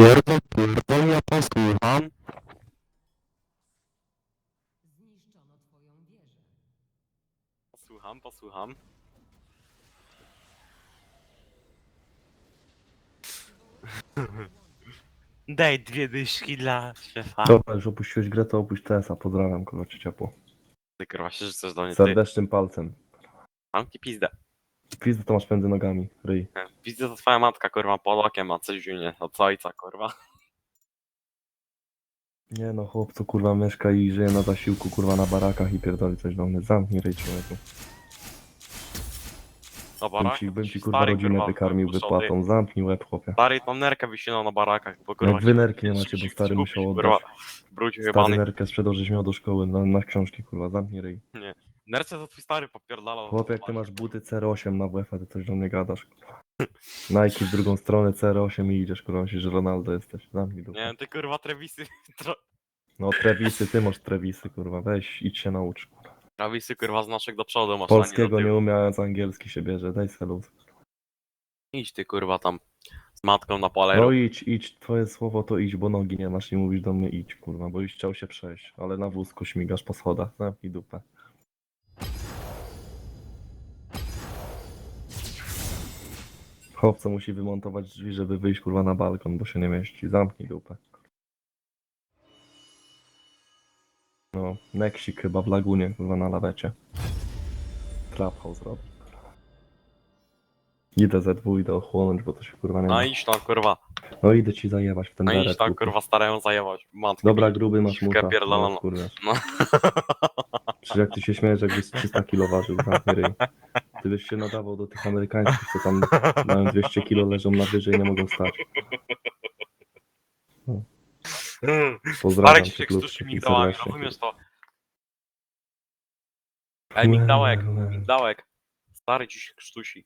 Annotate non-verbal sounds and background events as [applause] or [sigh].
Pierdol, pierdol, ja posłucham. Zniszczono twoją wieżę. Posłucham, posłucham. [laughs] Daj dwie dyszki dla szefa. Dobra, już opuściłeś grę, to opuść TS-a. Pozdrawiam, kurwa, cię ciepło. Ty kurwa się rzucasz do mnie, ty. Serdecznym palcem. Mam ci pizdę. Pizdę to masz między nogami, ryj. Pizdę to twoja matka, kurwa, Polakiem ma coś ziunie od ojca, kurwa. Nie no, chłopcu, kurwa, mieszka i żyje na zasiłku, kurwa, na barakach i pierdoli coś do mnie. Zamknij ryj, człowieku. Na Bym barakach ci, bym ci kurwa, stary, rodzinę wykarmił wypłatą. Zamknij łeb, chłopie. Stary, tą nerkę wyścinał na barakach, bo kurwa... Jak wy nerki nie macie, bo stary się musiał oddać. Stary jebany. nerkę sprzedał, żeś miał do szkoły na, na książki, kurwa. Zamknij ryj. Nerce to twój stary popierdalał. Chłopie, jak ty masz buty C8 na WF, to coś do mnie gadasz, kurwa. Nike w drugą stronę, C8 i idziesz, kurwa, myślisz, że Ronaldo jesteś. Zamknij dupę. Nie, ty kurwa Trevisy... [laughs] No, Trevisy, ty masz Trevisy, kurwa. Weź, idź się naucz. kurwa. Trevisy kurwa z naszych do przodu masz, a nie do Polskiego tyłu. nie umiając, angielski się bierze. Daj se luz. Idź ty kurwa tam z matką na pole. No idź, idź, twoje słowo to idź, bo nogi nie masz i mówisz do mnie idź, kurwa, bo już chciał się przejść, ale na wózku śmigasz po schodach, zamknij dupę. Chłopca musi wymontować drzwi, żeby wyjść, kurwa, na balkon, bo się nie mieści. Zamknij dupę. No, Neksik chyba w lagunie, kurwa, na lawecie. Trap house robi. Idę ze dwóch, idę ochłonąć, bo to się kurwa nie No da. idź tam kurwa. No idę ci zajebać w ten No idź beret, tam kurwa starają zajebać. Matkę. Dobra, gruby masz muta. pierdoloną. No, kurwa. No. Przecież jak ty się śmiejesz, jakbyś 300 kilo ważył, zamknij ryj. Ty byś się nadawał do tych amerykańskich, co tam mają 200 kilo, leżą na wyżej i nie mogą stać. Pozdrawiam Stary ci się klubczyki, migdałami, rozumiesz to? Ej, migdałek, Łe, łe. migdałek. Stary ci się krztusi.